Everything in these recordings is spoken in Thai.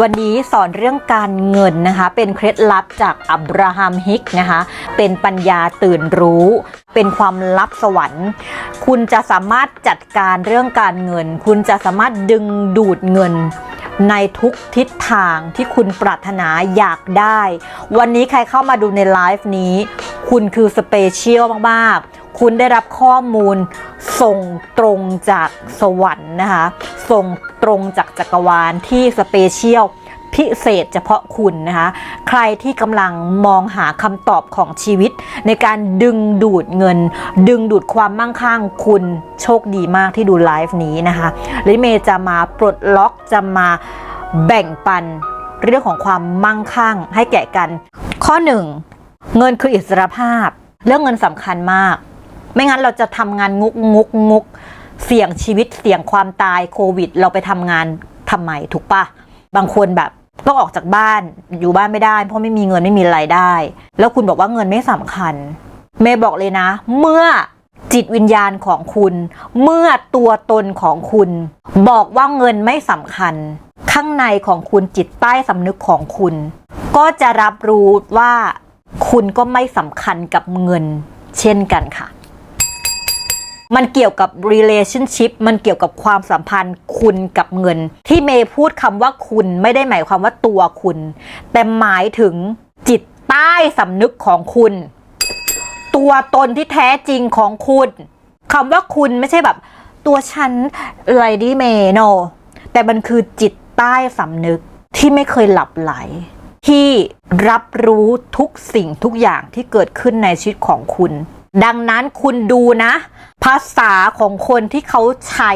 วันนี้สอนเรื่องการเงินนะคะ เป็นเคล็ดลับจากอับราฮัมฮิกนะคะ เป็นปัญญาตื่นรู้ เป็นความลับสวรรค์ คุณจะสามารถจัดการเรื่องการเงิน คุณจะสามารถดึงดูดเงินในทุกทิศทางที่คุณปรารถนาอยากได้ วันนี้ใครเข้ามาดูในไลฟ์นี้ คุณคือสเปเชียลมาก ๆ คุณได้รับข้อมูลส่งตรงจากสวรรค์นะคะ ส่งตรงจากจักรวาลที่สเปเชียลพิเศษเฉพาะคุณนะคะ ใครที่กำลังมองหาคำตอบของชีวิต ในการดึงดูดเงิน ดึงดูดความมั่งคั่งคุณโชคดีมากที่ดูไลฟ์นี้นะคะลิเมย์จะมาปลดล็อกจะมาแบ่งปันเรื่องของความมั่งคั่งให้แก่กัน ข้อหนึ่งเงินคืออิสรภาพ เรื่องเงินสำคัญมาก ไม่งั้นเราจะทำงานงุกงุกงุกเสี่ยงชีวิตเสี่ยงความตายโควิด เราไปทำงานทำไมถูกปะบางคนแบบต้องออกจากบ้านอยู่บ้านไม่ได้ เพราะไม่มีเงินไม่มีรายได้ แล้วคุณบอกว่าเงินไม่สำคัญ เมย์บอกเลยนะ เมื่อจิตวิญญาณของคุณ เมื่อตัวตนของคุณ บอกว่าเงินไม่สำคัญ ข้างในของคุณจิตใต้สำนึกของคุณ ก็จะรับรู้ว่าคุณก็ไม่สำคัญกับเงิน เช่นกันค่ะ มันเกี่ยวกับ relationship มันเกี่ยวกับความสัมพันธ์คุณกับเงิน ที่เมย์พูดคำว่าคุณไม่ได้หมายความว่าตัวคุณ แต่หมายถึงจิตใต้สำนึกของคุณ ตัวตนที่แท้จริงของคุณคำว่าคุณไม่ใช่แบบ ตัวฉันไรดี้เมย์โน แต่มันคือจิตใต้สำนึกที่ไม่เคยหลับไหล ที่รับรู้ทุกสิ่งทุกอย่างที่เกิดขึ้นในชีวิตของคุณ ดังนั้นคุณดูนะ ภาษาของคนที่เขาใช้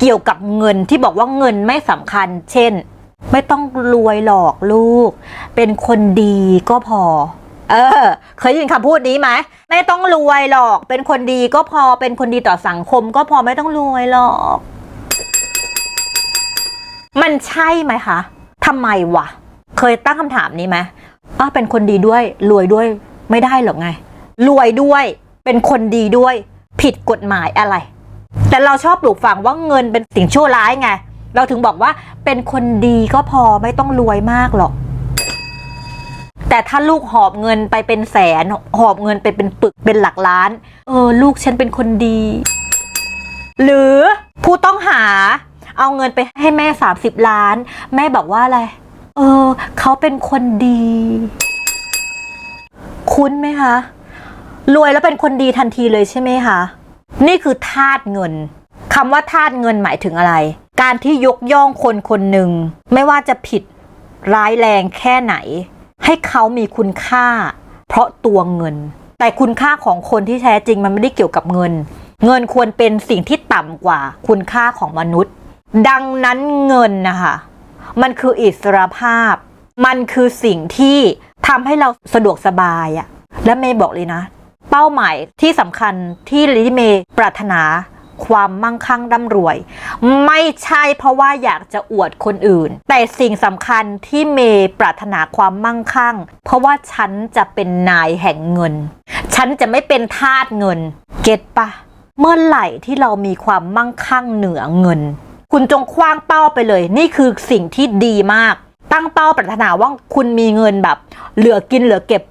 เกี่ยวกับเงินที่บอกว่าเงินไม่สำคัญ เช่น ไม่ต้องรวยหรอกลูก เป็นคนดีก็พอ เออ เคยได้ยินคำพูดนี้ไหมไม่ต้องรวยหรอก เป็นคนดีก็พอเป็นคนดีต่อสังคม ก็พอไม่ต้องรวยหรอก มันใช่ไหมคะทำไมวะเคยตั้งคำถามนี้ไหมอ้าเป็นคนดีด้วย รวยด้วย ไม่ได้หรอกไง รวยด้วย เป็นคนดีด้วย ผิดกฎหมายอะไร แต่เราชอบปลูกฝังว่าเงินเป็นสิ่งชั่วร้ายไง เราถึงบอกว่าเป็นคนดีก็พอไม่ต้องรวยมากหรอก แต่ถ้าลูกหอบเงินไปเป็นแสน หอบเงินไปเป็นปึกเป็นหลักล้าน เออ ลูกฉันเป็นคนดี หรือผู้ต้องหา เอาเงินไปให้แม่ 30 ล้าน แม่บอกว่าอะไร เออ เขาเป็นคนดี คุ้นไหมคะ รวยแล้วเป็นคนดีทันทีเลยใช่ไหมคะ นี่คือทาสเงินคำว่าทาสเงินหมายถึงอะไร การที่ยกย่องคนคนหนึ่ง ไม่ว่าจะผิดร้ายแรงแค่ไหน ให้เขามีคุณค่า เพราะตัวเงิน แต่คุณค่าของคนที่แท้จริงมันไม่ได้เกี่ยวกับเงิน เงินควรเป็นสิ่งที่ต่ำกว่าคุณค่าของมนุษย์ ดังนั้นเงินนะคะมันคืออิสรภาพ มันคือสิ่งที่ทำให้เราสะดวกสบายอะและเมย์บอกเลยนะ เป้าหมายที่สำคัญที่ลิเมปรารถนาความมั่งคั่งร่ำรวย ไม่ใช่เพราะว่าอยากจะอวดคนอื่น แต่สิ่งสำคัญที่เมย์ปรารถนาความมั่งคั่ง เพราะว่าฉันจะเป็นนายแห่งเงิน ฉันจะไม่เป็นทาสเงิน เก็ตปะ เมื่อไหร่ที่เรามีความมั่งคั่งเหนือเงิน คุณจงคว้างเป้าไปเลย นี่คือสิ่งที่ดีมาก ตั้งเป้าปรารถนาว่าคุณมีเงินแบบ เหลือกินเหลือเก็บ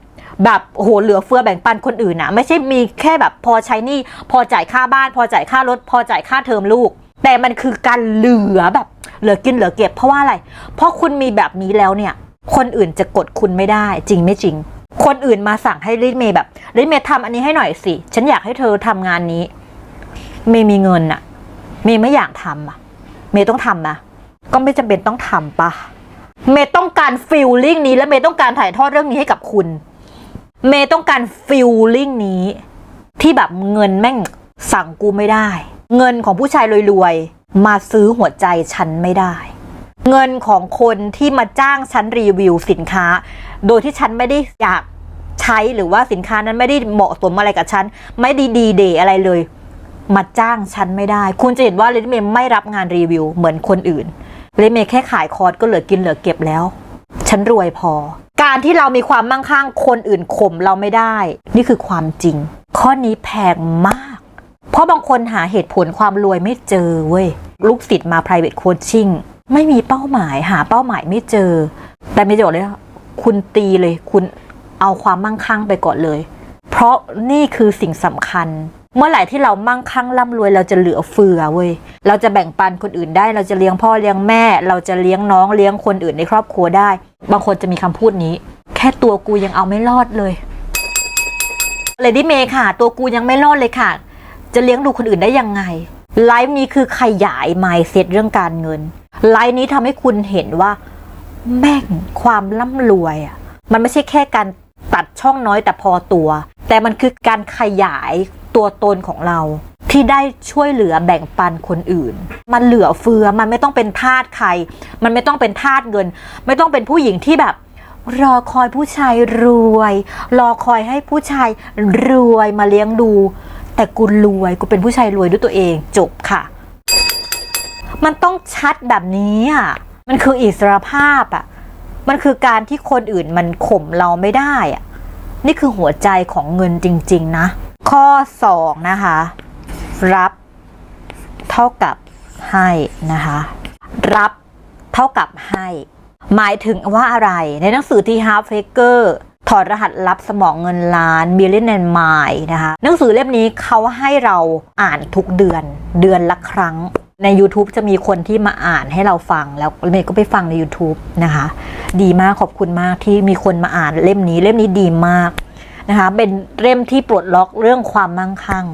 แบบโหเหลือเฟือแบ่งปันคนอื่นนะไม่ใช่มีแค่แบบพอใช้นี่พอจ่ายค่าบ้าน พอจ่ายค่ารถ พอจ่ายค่าเทอมลูก แต่มันคือการเหลือแบบเหลือกินเหลือเก็บเพราะว่าอะไร เพราะคุณมีแบบนี้แล้วเนี่ย คนอื่นจะกดคุณไม่ได้จริงไม่จริง คนอื่นมาสั่งให้ลิเมย์แบบลิเมย์ทำอันนี้ให้หน่อยสิฉันอยากให้เธอทำงานนี้เมย์มีเงินอะเมย์ไม่อยากทำอะเมย์ต้องทำนะก็ไม่จำเป็นต้องทำปะเมย์ต้องการฟิลลิ่งนี้และเมย์ต้องการถ่ายทอดเรื่องนี้ให้กับคุณ เมย์ต้องการฟิลลิ่งนี้ ที่แบบเงินแม่งสั่งกูไม่ได้ เงินของผู้ชายรวยๆ มาซื้อหัวใจฉันไม่ได้ เงินของคนที่มาจ้างฉันรีวิวสินค้า โดยที่ฉันไม่ได้อยากใช้หรือว่าสินค้านั้นไม่ได้เหมาะสมอะไรกับฉัน ไม่ด้ดีเดย์อะไรเลย มาจ้างฉันไม่ได้ คุณจะเห็นว่าเลนเมย์ไม่รับงานรีวิวเหมือนคนอื่นเลนเมย์แค่ขายคอร์สก็เหลือกินเหลือเก็บแล้ว ฉันรวยพอ การที่เรามีความมั่งคั่งคนอื่นข่มเราไม่ได้ นี่คือความจริง ข้อนี้แพงมาก เพราะบางคนหาเหตุผลความรวยไม่เจอเว้ย ลูกศิษย์มา private coaching ไม่มีเป้าหมายหาเป้าหมายไม่เจอ แต่ไม่จบเลยว่าคุณตีเลย คุณเอาความมั่งคั่งไปก่อนเลย เพราะนี่คือสิ่งสำคัญเมื่อไหร่ที่เรามั่งคั่งร่ำรวยเราจะเหลือเฟือเว้ย เราจะแบ่งปันคนอื่นได้ เราจะเลี้ยงพ่อเลี้ยงแม่ เราจะเลี้ยงน้องเลี้ยงคนอื่นในครอบครัวได้ บางคนจะมีคำพูดนี้ แค่ตัวกูยังเอาไม่รอดเลยเลดี้เมย์ค่ะ ตัวกูยังไม่รอดเลยค่ะ จะเลี้ยงดูคนอื่นได้ยังไงไลฟ์นี้คือขยาย mindset เรื่องการเงินไลฟ์นี้ทำให้คุณเห็นว่า แม่งความร่ำรวยอะมันไม่ใช่แค่การตัดช่องน้อยแต่พอตัว แต่มันคือการขยายตัวตนของเรา ที่ได้ช่วยเหลือแบ่งปันคนอื่น มันเหลือเฟือมันไม่ต้องเป็นทาสใคร มันไม่ต้องเป็นทาสเงิน ไม่ต้องเป็นผู้หญิงที่แบบ รอคอยผู้ชายรวย รอคอยให้ผู้ชายรวยมาเลี้ยงดู แต่กูรวยกูเป็นผู้ชายรวยด้วยตัวเองจบค่ะ มันต้องชัดแบบนี้อะมันคืออิสรภาพอะมันคือการที่คนอื่นมันข่มเราไม่ได้อะนี่คือหัวใจของเงินจริง ๆ นะ ข้อ 2 นะคะ รับเท่ากับให้นะคะ รับเท่ากับให้ หมายถึงว่าอะไร ในหนังสือที่ Half Faker ถอดรหัสลับสมองเงินล้าน Million and Mile นะคะ หนังสือเล่มนี้เขาให้เราอ่านทุกเดือน เดือนละครั้ง ใน YouTube จะมีคนที่มาอ่านให้เราฟัง แล้วเมย์ก็ไปฟังใน YouTube นะคะ ดีมากขอบคุณมากที่มีคนมาอ่านเล่มนี้ เล่มนี้ดีมากนะคะ เป็นเล่มที่ปลดล็อกเรื่องความมั่งคั่ง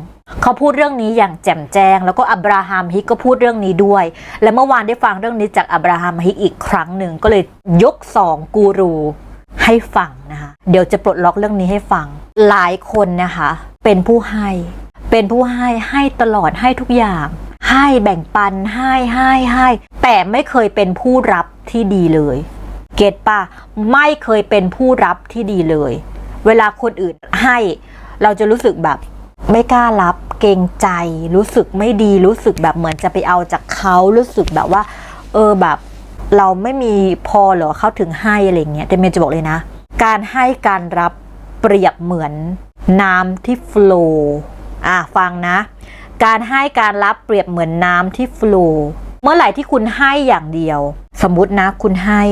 เขาพูดเรื่องนี้อย่างแจ่มแจ้ง แล้วก็อับราฮัมฮิกก็พูดเรื่องนี้ด้วย และเมื่อวานได้ฟังเรื่องนี้จากอับราฮัมฮิกอีกครั้งหนึ่งก็เลยยกสองกูรูให้ฟังนะคะเดี๋ยวจะปลดล็อกเรื่องนี้ให้ฟัง หลายคนนะคะ เป็นผู้ให้ เป็นผู้ให้ให้ตลอดให้ทุกอย่าง ให้แบ่งปันให้ให้ให้แต่ไม่เคยเป็นผู้รับที่ดีเลย เกตปะไม่เคยเป็นผู้รับที่ดีเลย เวลาคนอื่นให้ เราจะรู้สึกแบบ ไม่กล้ารับเกรงใจรู้สึกไม่ดีรู้สึกแบบเหมือนจะไปเอาจากเขารู้สึกแบบว่า เออแบบเราไม่มีพอหรอเขาถึงให้อะไรเงี้ยแต่เมย์จะบอกเลยนะ การให้การรับเปรียบเหมือนน้ำที่ฟลว์อะฟังนะ การให้การรับเปรียบเหมือนน้ำที่ฟลว์เมื่อไหร่ที่คุณให้อย่างเดียว สมมตินะคุณให้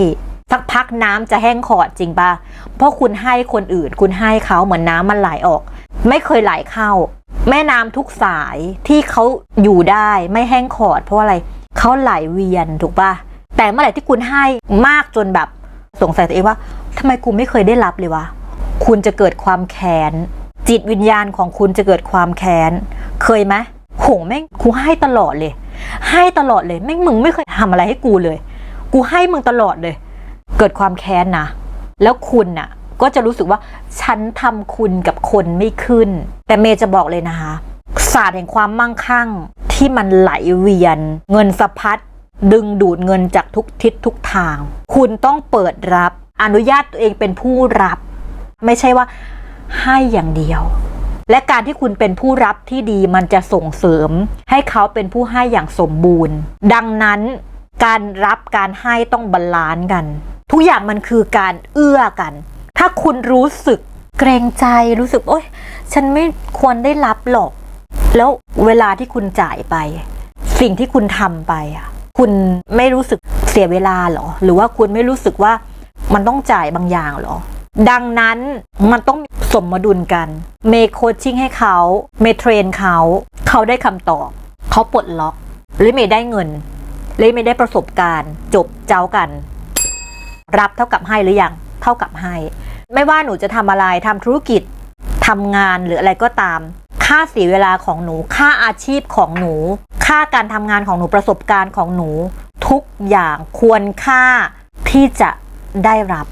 สักพักน้ำจะแห้งขอดจริงปะเพราะคุณให้คนอื่น คุณให้เขาเหมือนน้ำมันไหลออก ไม่เคยไหลเข้า แม่น้ำทุกสายที่เขาอยู่ได้ไม่แห้งขอด เพราะอะไรเขาไหลเวียนถูกปะแต่เมื่อไหร่ที่คุณให้มากจนแบบสงสัยตัวเองว่าทำไมกูไม่เคยได้รับเลยวะคุณจะเกิดความแค้นจิตวิญญาณของคุณจะเกิดความแค้นเคยไหมโหแม่งกูให้ตลอดเลย ให้ตลอดเลยแม่งมึงไม่เคยทำอะไรให้กูเลย กูให้มึงตลอดเลย เกิดความแค้นนะแล้วคุณน่ะ ก็จะรู้สึกว่าฉันทำคุณกับคนไม่ขึ้น แต่เมย์จะบอกเลยนะคะศาสตร์แห่งความมั่งคั่งที่มันไหลเวียน เงินสะพัดดึงดูดเงินจากทุกทิศทุกทาง คุณต้องเปิดรับอนุญาตตัวเองเป็นผู้รับ ไม่ใช่ว่าให้อย่างเดียว และการที่คุณเป็นผู้รับที่ดีมันจะส่งเสริม ให้เขาเป็นผู้ให้อย่างสมบูรณ์ ดังนั้นการรับการให้ต้องบาลานซ์กัน ทุกอย่างมันคือการเอื้อกัน ถ้าคุณรู้สึกเกรงใจรู้สึกโอ๊ยฉันไม่ควรได้รับหรอก แล้วเวลาที่คุณจ่ายไป สิ่งที่คุณทำไปอะคุณไม่รู้สึกเสียเวลาหรอ หรือว่าคุณไม่รู้สึกว่ามันต้องจ่ายบางอย่างหรอ ดังนั้นมันต้องสมดุลกัน เมย์โคชชิ่งให้เขา เมเทรนเขา เขาได้คำตอบ เขาปลดล็อก หรือเมได้เงินเลยไม่ได้ประสบการณ์ จบเจ้ากัน รับเท่ากับให้หรือยัง เท่ากับให้ ไม่ว่าหนูจะทำอะไรทำธุรกิจทำงานหรืออะไรก็ตาม ค่าเสียเวลาของหนู ค่าอาชีพของหนู ค่าการทำงานของหนูประสบการณ์ของหนู ทุกอย่างควรค่าที่จะได้รับ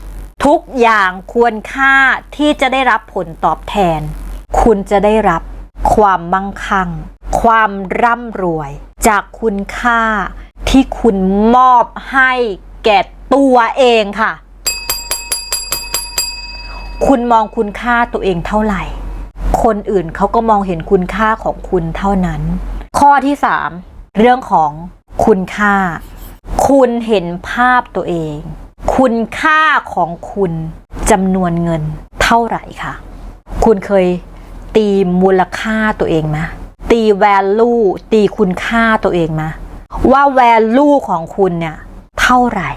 ทุกอย่างควรค่าที่จะได้รับผลตอบแทน คุณจะได้รับความมั่งคั่ง ความร่ำรวย จากคุณค่าที่คุณมอบให้แก่ตัวเองค่ะ คุณมองคุณค่าตัวเองเท่าไหร่ คนอื่นเขาก็มองเห็นคุณค่าของคุณเท่านั้น ข้อที่สามเรื่องของคุณค่า คุณเห็นภาพตัวเอง คุณค่าของคุณจำนวนเงินเท่าไหร่คะคุณเคยตีมูลค่าตัวเองไหมตี value ตีคุณค่าตัวเองไหมว่า value ของคุณเนี่ยเท่าไหร่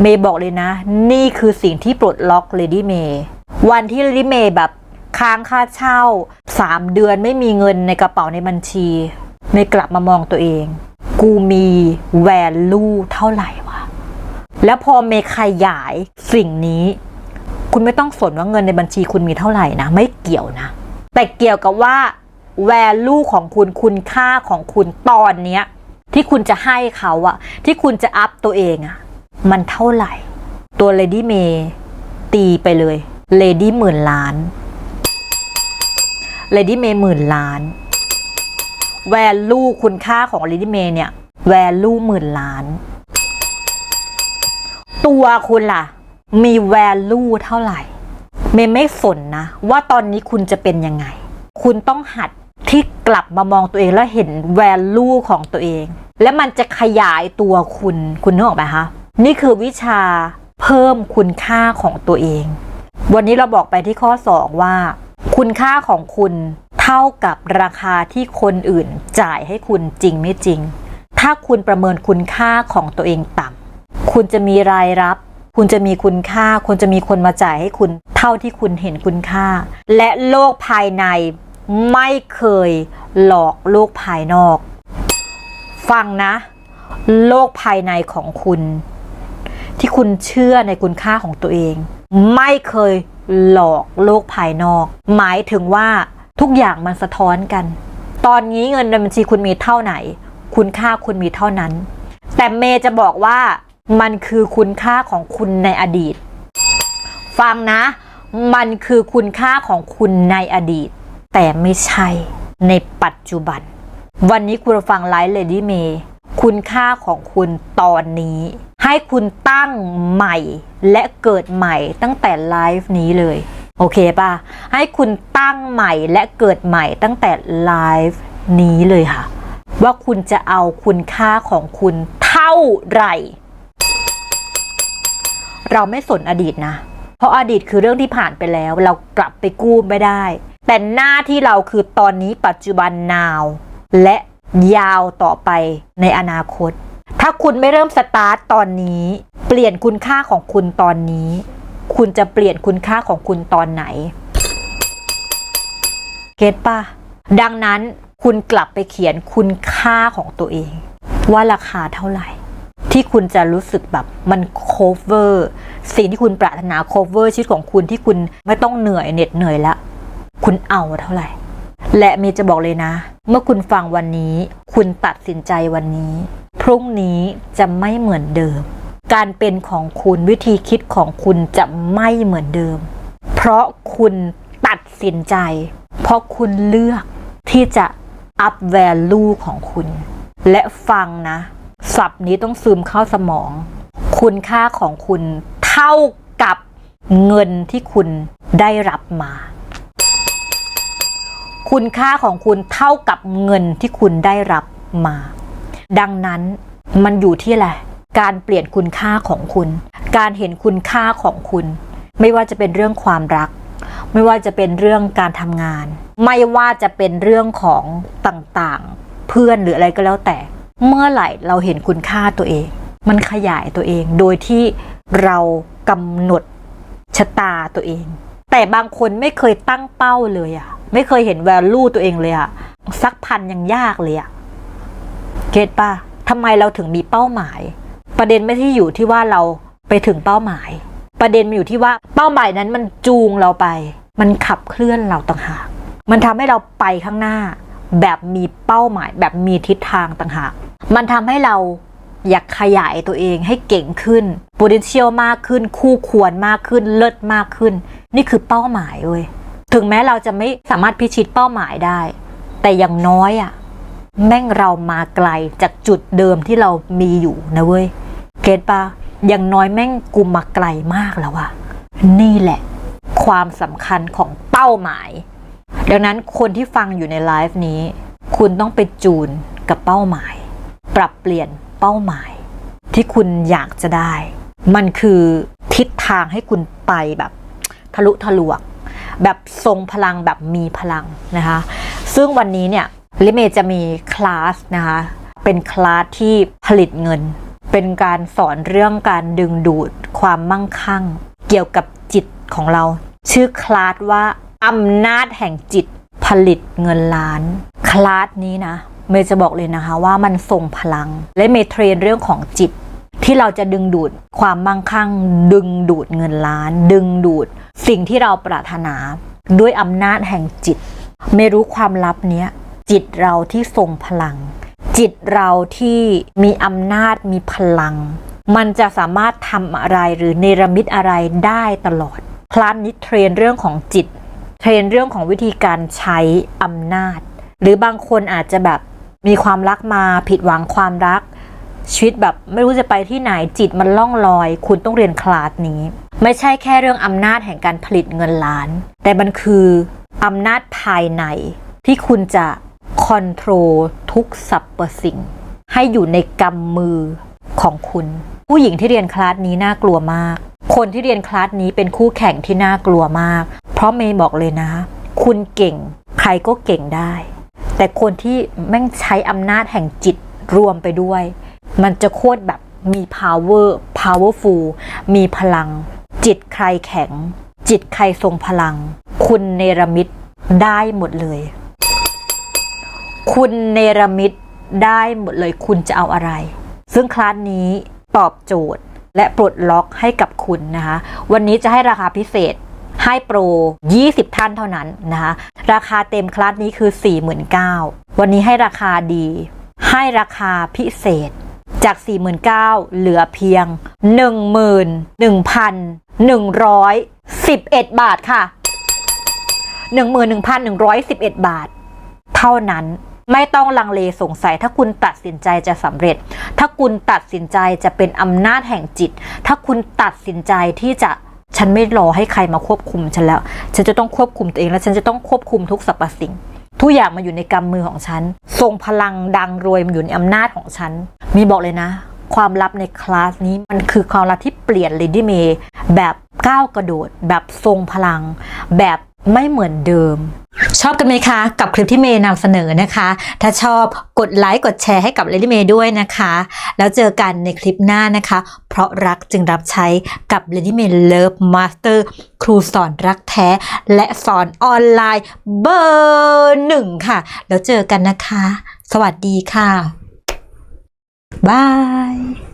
เมย์บอกเลยนะ นี่คือสิ่งที่ปลดล็อกเลดี้เมย์ วันที่ลิเมย์แบบค้างค่าเช่า 3 เดือนไม่มีเงินในกระเป๋าในบัญชีเมย์กลับมามองตัวเอง กูมีแวลูเท่าไหร่วะ แล้วพอเมย์ขยายสิ่งนี้ คุณไม่ต้องสนว่าเงินในบัญชีคุณมีเท่าไหร่นะ ไม่เกี่ยวนะ แต่เกี่ยวกับว่า value ของคุณคุณค่าของคุณตอนเนี้ยที่คุณจะให้เขาอะที่คุณจะอัพตัวเองอะมันเท่าไหร่ ตัว Lady May ตีไปเลย Lady หมื่นล้าน Lady May หมื่นล้าน value คุณค่าของ Lady May เนี่ย value หมื่นล้าน ตัวคุณล่ะ มี value เท่าไหร่ เมย์ไม่สนนะ ว่าตอนนี้คุณจะเป็นยังไง คุณต้องหัดที่กลับมามองตัวเองแล้วเห็น value ของตัวเอง และมันจะขยายตัวคุณคุณนึกออกไหมคะ นี่คือวิชาเพิ่มคุณค่าของตัวเอง วันนี้เราบอกไปที่ข้อ 2 ว่า คุณค่าของคุณเท่ากับราคาที่คนอื่นจ่ายให้คุณจริงไม่จริง ถ้าคุณประเมินคุณค่าของตัวเองต่ำคุณจะมีรายรับ คุณจะมีคุณค่า คุณจะมีคนมาจ่ายให้คุณ เท่าที่คุณเห็นคุณค่า และโลกภายในไม่เคยหลอกโลกภายนอก ฟังนะ โลกภายในของคุณ ที่คุณเชื่อในคุณค่าของตัวเอง ไม่เคยหลอกโลกภายนอก หมายถึงว่าทุกอย่างมันสะท้อนกัน ตอนนี้เงินในบัญชีคุณมีเท่าไหน คุณค่าคุณมีเท่านั้น แต่เมย์จะบอกว่ามันคือคุณค่าของคุณในอดีต ฟังนะ มันคือคุณค่าของคุณในอดีต แต่ไม่ใช่ในปัจจุบัน วันนี้คุณฟังไลฟ์เลดี้เมย์คุณค่าของคุณตอนนี้ ให้คุณตั้งใหม่และเกิดใหม่ตั้งแต่ไลฟ์นี้เลย โอเคป่ะ ให้คุณตั้งใหม่และเกิดใหม่ตั้งแต่ไลฟ์นี้เลยค่ะ ว่าคุณจะเอาคุณค่าของคุณเท่าไหร่ เราไม่สนอดีตนะ เพราะอดีตคือเรื่องที่ผ่านไปแล้ว เรากลับไปกู้ไม่ได้ แต่หน้าที่เราคือตอนนี้ปัจจุบัน now และยาวต่อไปในอนาคตาคุณไม่เริ่มสตาร์ตตอนนี้ เปลี่ยนคุณค่าของคุณตอนนี้ คุณจะเปลี่ยนคุณค่าของคุณตอนไหน เก็ตปะดังนั้นคุณกลับไปเขียนคุณค่าของตัวเอง ว่าราคาเท่าไหร่ ที่คุณจะรู้สึกแบบมัน cover สิ่งที่คุณปรารถนา cover ชีวิตของคุณที่คุณไม่ต้องเหนื่อยเหน็ดเหนื่อยละคุณเอาเท่าไหร่ และเมย์จะบอกเลยนะ เมื่อคุณฟังวันนี้ คุณตัดสินใจวันนี้ รุ่งนี้จะไม่เหมือนเดิม การเป็นของคุณวิธีคิดของคุณจะไม่เหมือนเดิม เพราะคุณตัดสินใจ เพราะคุณเลือกที่จะ up value ของคุณ และฟังนะศัพท์นี้ต้องซึมเข้าสมอง คุณค่าของคุณเท่ากับเงินที่คุณได้รับมา คุณค่าของคุณเท่ากับเงินที่คุณได้รับมา ดังนั้นมันอยู่ที่อะไรการเปลี่ยนคุณค่าของคุณ การเห็นคุณค่าของคุณ ไม่ว่าจะเป็นเรื่องความรัก ไม่ว่าจะเป็นเรื่องการทำงาน ไม่ว่าจะเป็นเรื่องของต่างๆ เพื่อนหรืออะไรก็แล้วแต่ เมื่อไหร่เราเห็นคุณค่าตัวเอง มันขยายตัวเองโดยที่เรากำหนดชะตาตัวเอง แต่บางคนไม่เคยตั้งเป้าเลยอะไม่เคยเห็น value ตัวเองเลยอะสักพันยังยากเลยอะ เก็ตป่ะทำไมเราถึงมีเป้าหมาย ประเด็นไม่ที่อยู่ที่ว่าเราไปถึงเป้าหมาย ประเด็นมันอยู่ที่ว่าเป้าหมายนั้นมันจูงเราไป มันขับเคลื่อนเราต่างหาก มันทำให้เราไปข้างหน้า แบบมีเป้าหมาย แบบมีทิศทางต่างหาก มันทำให้เราอยากขยายตัวเองให้เก่งขึ้น potential มากขึ้น คู่ควรมากขึ้น เลิศมากขึ้น นี่คือเป้าหมายเว้ย ถึงแม้เราจะไม่สามารถพิชิตเป้าหมายได้ แต่อย่างน้อยอะ แม่งเรามาไกลจากจุดเดิมที่เรามีอยู่นะเว้ยเก็ตปะอย่างน้อยแม่งกูมาไกลมากแล้วอะนี่แหละ ความสำคัญของเป้าหมาย ดังนั้นคนที่ฟังอยู่ในไลฟ์นี้ คุณต้องไปจูนกับเป้าหมาย ปรับเปลี่ยนเป้าหมาย ที่คุณอยากจะได้ มันคือทิศทางให้คุณไปแบบ ทะลุทะลวกแบบทรงพลังแบบมีพลังนะคะ ซึ่งวันนี้เนี่ย ลิเมจะมีคลาสนะคะ เป็นคลาสที่ผลิตเงิน เป็นการสอนเรื่องการดึงดูดความมั่งคั่ง เกี่ยวกับจิตของเรา ชื่อคลาสว่าอำนาจแห่งจิตผลิตเงินล้าน คลาสนี้นะ เมย์จะบอกเลยนะคะว่ามันทรงพลัง และเมย์เทรนเรื่องของจิต ที่เราจะดึงดูดความมั่งคั่ง ดึงดูดเงินล้าน ดึงดูดสิ่งที่เราปรารถนา ด้วยอำนาจแห่งจิตไม่รู้ความลับเนี้ย จิตเราที่ทรงพลัง จิตเราที่มีอำนาจมีพลัง มันจะสามารถทำอะไรหรือเนรมิตอะไรได้ตลอดคลาสนี้เทรนเรื่องของจิต เทรนเรื่องของวิธีการใช้อำนาจ หรือบางคนอาจจะแบบมีความรักมาผิดหวังความรัก ชีวิตแบบไม่รู้จะไปที่ไหนจิตมันล่องลอย คุณต้องเรียนคลาสนี้ ไม่ใช่แค่เรื่องอำนาจแห่งการผลิตเงินล้าน แต่มันคืออำนาจภายในที่คุณจะ คอนโทรลทุกสรรพสิ่ง ให้อยู่ในกำมือของคุณ ผู้หญิงที่เรียนคลาสนี้น่ากลัวมาก คนที่เรียนคลาสนี้เป็นคู่แข่งที่น่ากลัวมาก เพราะเมย์บอกเลยนะ คุณเก่ง ใครก็เก่งได้ แต่คนที่แม่งใช้อำนาจแห่งจิตรวมไปด้วย มันจะโคตรแบบมี power powerful มีพลัง จิตใครแข็ง จิตใครทรงพลัง คุณเนรมิตได้หมดเลย คุณเนรมิตได้หมดเลยคุณจะเอาอะไร ซึ่งคลาสนี้ตอบโจทย์และปลดล็อกให้กับคุณนะคะ วันนี้จะให้ราคาพิเศษให้โปร 20 ท่านเท่านั้นนะคะ ราคาเต็มคลาสนี้คือ 49,000วันนี้ให้ราคาดี ให้ราคาพิเศษจาก 49,000เหลือเพียง 11,111 บาทค่ะ 11,111 บาท เท่านั้น ไม่ต้องลังเลสงสัย ถ้าคุณตัดสินใจจะสำเร็จ ถ้าคุณตัดสินใจจะเป็นอำนาจแห่งจิต ถ้าคุณตัดสินใจที่จะฉันไม่รอให้ใครมาควบคุมฉันแล้ว ฉันจะต้องควบคุมตัวเองและฉันจะต้องควบคุมทุกสรรพสิ่ง ทุกอย่างมาอยู่ในกำมือของฉัน ทรงพลังดังรวยมันอยู่ในอำนาจของฉัน มีบอกเลยนะ ความลับในคลาสนี้มันคือความลับที่เปลี่ยนเลดี้เมย์แบบก้าวกระโดด แบบทรงพลัง แบบไม่เหมือนเดิม ชอบกันไหมคะ กับคลิปที่เมย์นำเสนอนะคะ ถ้าชอบกดไลค์กดแชร์ให้กับเลดี้เมย์ด้วยนะคะ แล้วเจอกันในคลิปหน้านะคะ เพราะรักจึงรับใช้กับ Lady May Love Master ครูสอนรักแท้ และสอนออนไลน์เบอร์หนึ่งค่ะ แล้วเจอกันนะคะ สวัสดีค่ะบาย